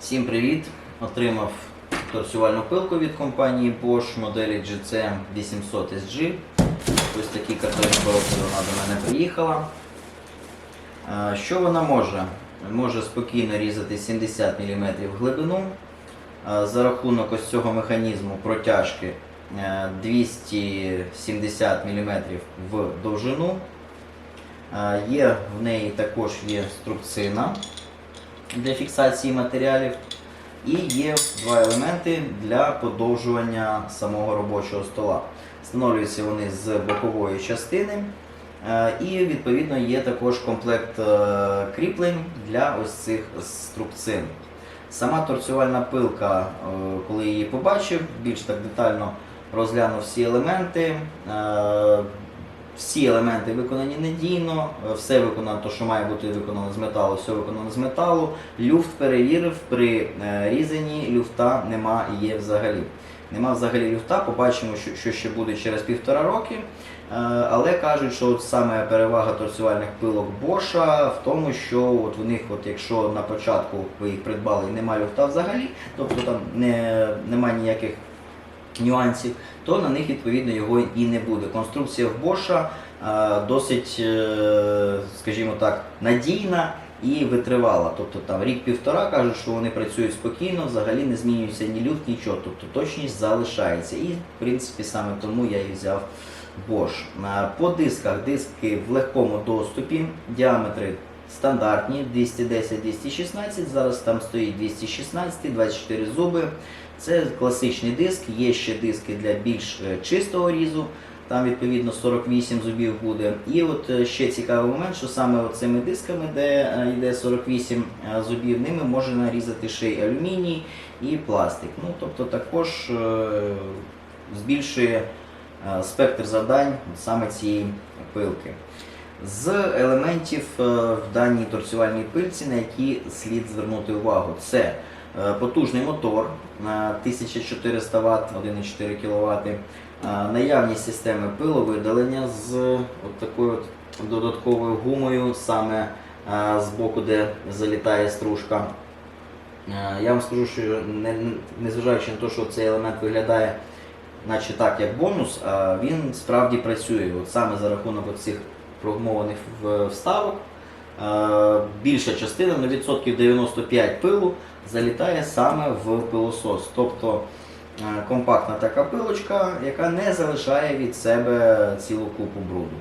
Всім привіт! Отримав торсювальну пилку від компанії Bosch моделі GCM 800 SG. Ось такі картонні коробки вона до мене приїхала. Е, Що вона може? Може спокійно різати 70 мм в глибину. Е, За рахунок ось цього механізму протяжки е, 270 мм в довжину. Е, Є в неї також є струбцина для фіксації матеріалів. І є два елементи для подовжування самого робочого стола. Встановлюються вони з бокової частини. Е, І відповідно є також комплект е, кріплень для ось цих струбцин. Сама торцювальна пилка, е, коли її побачив, більш так детально розглянув всі елементи. Всі елементи виконані надійно, е, все виконано, то, що має бути виконано з металу, все виконано з металу. Люфт перевірив, при е, різанні люфта нема є взагалі. Нема взагалі люфта, побачимо, що, ще буде через півтора роки. Е, Але кажуть, що от саме перевага торцювальних пилок Bosch в тому, що от в них, от якщо на початку ви їх придбали і немає люфта взагалі, тобто там не, немає ніяких нюансів, то на них відповідно його і не буде. Конструкція в Bosch е, досить, е, скажімо так, надійна і витривала. Тобто там рік-півтора кажуть, що вони працюють спокійно, взагалі не змінюється ні люфт, нічого. Тобто точність залишається. І в принципі саме тому я і взяв Bosch. Е, По дисках диски в легкому доступі, діаметри стандартні 210-216, зараз там стоїть 216, 24 зуби. Це класичний диск, є ще диски для більш е, чистого різу, там відповідно 48 зубів буде. І от е, ще цікавий момент, що саме цими дисками, де е, йде 48 е, зубів, ними можна нарізати ще й алюміній і пластик. Ну, тобто також збільшує спектр завдань саме цієї пилки. З елементів е, в даній торцювальній пильці, на які слід звернути увагу, це е, потужний мотор на 1400 Вт, 1,4 кВт, наявність системи пиловидалення з от такою от додатковою гумою, саме е, з боку, де залітає стружка. Я вам скажу, що незважаючи на те, що цей елемент виглядає наче так, як бонус, він справді працює. От саме за рахунок цих прогмованих вставок. е, Більша частина, на відсотків 95 пилу, залітає саме в пилосос. Тобто е, компактна така пилочка, яка не залишає від себе цілу купу бруду.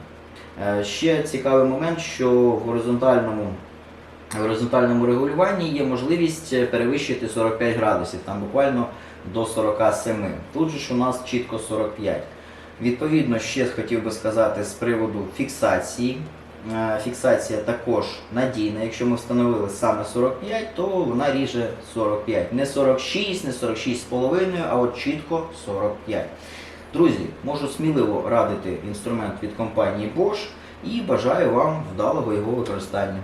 Е, Ще цікавий момент, що в горизонтальному в горизонтальному регулюванні є можливість перевищити 45 градусів, там буквально до 47. Тут же ж у нас чітко 45. Відповідно, ще хотів би сказати з приводу фіксації. Е, Фіксація також надійна. Якщо ми встановили саме 45, то вона ріже 45. Не 46, не 46,5, а от чітко 45. Друзі, можу сміливо радити інструмент від компанії Bosch і бажаю вам вдалого його використання.